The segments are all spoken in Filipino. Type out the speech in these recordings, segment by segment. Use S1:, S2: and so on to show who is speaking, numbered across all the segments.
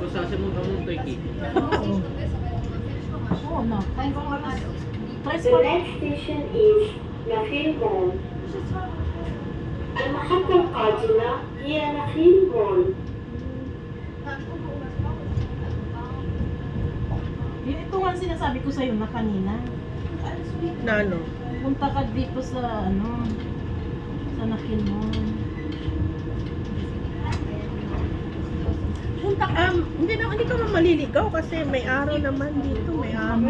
S1: So, Sasya mo ka mong turkey.
S2: Oo na. Press
S3: The
S2: ko na.
S3: next station is Nakhil Mall. Tumakad ng Kajina via Nakhil Mall.
S2: Yun, Ito nga sinasabi ko sa'yo na kanina.
S4: Na ano?
S2: Punta ka dito sa ano, sa Nakilmon.
S4: Um, hindi na hindi ka man maliligaw kasi may araw naman dito, may araw.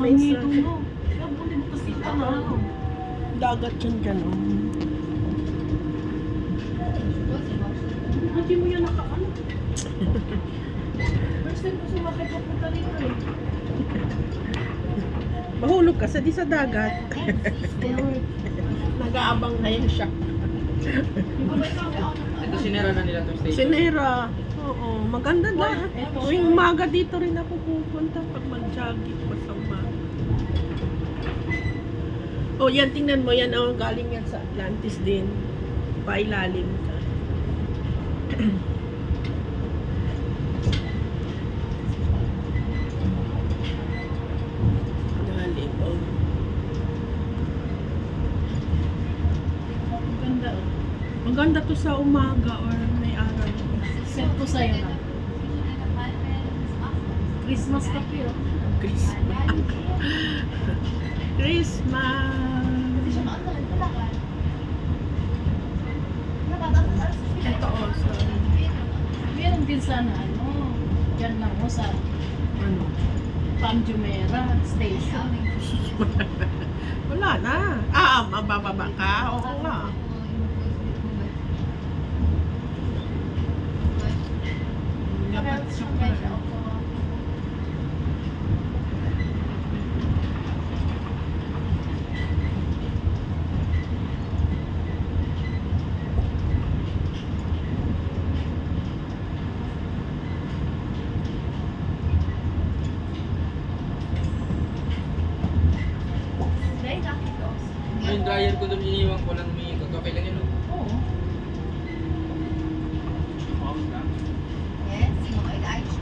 S4: May sun. Dagat yun dyan, oh.
S2: Hindi mo yan nakaano. First time ko sumakay papunta dito eh.
S4: Mahulog ka sa di sa dagat. Nag-aabang na yun siya.
S1: Ito sinera na nila tong station.
S4: Sinera. Oo, maganda na. Tuwing umaga dito rin ako pupunta pag mag-jogging pa sa umaga. Oh, yan, tingnan mo yan. Oh, galing yan sa Atlantis din. Pailalim ka. Lalim, oh.
S2: Ang ganda oh.
S4: Maganda to sa umaga or.
S2: Set ko sa'yo na. Christmas pa kayo.
S4: Christmas. Christmas. Ito oh, sa
S2: Meron din sana ano, dyan lang mo sa
S4: ano.
S2: Pam Jumeirah Station.
S4: Wala na. Ah, mabababa ka? Oo nga. Dapat siya pala.
S1: Yung dryer ko doon iniwan ko lang umiikot. Okay lang yun. no?
S2: Oo.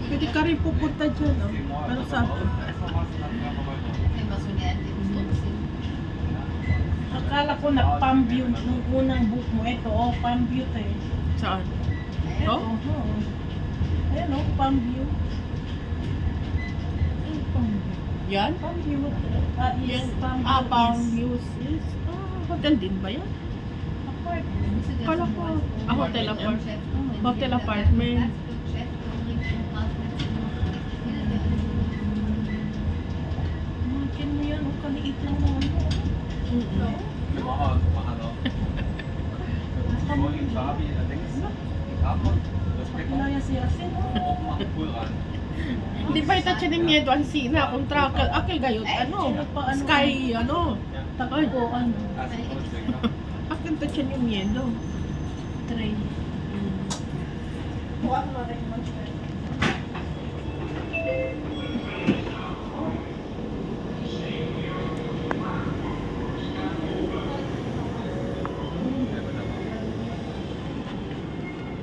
S4: Pwede ka rin pupunta dyan. Oh. Pero sabi,
S2: Akala ko na Pam View nung unang book mo. Ito oh, Pam View to eh.
S4: saan?
S2: Ito,
S4: Oh?
S2: oo. Ayan oh, Pam View. Ay, Pam View.
S4: Yan?
S2: Pam View. Ah, is
S4: Yan.
S2: Pam View
S4: Ah, Palm
S2: is
S4: Views. Yes. Ah, hotel din ba yan?
S2: apartment.
S4: Kala ko. Ah, hotel apart. Hotel apartment.
S2: Imagine mo yan, oh, kaliit lang mo.
S4: Mm-mm.
S2: Kinaya si Yasin.
S4: Hindi pa ita siya ng miedo ang sina kung travel. Akil gayot. Ano?
S2: Ano?
S4: Sky, ano?
S2: Takbo, ano,
S4: Akil ta siya ng miedo.
S2: train.
S4: Mm.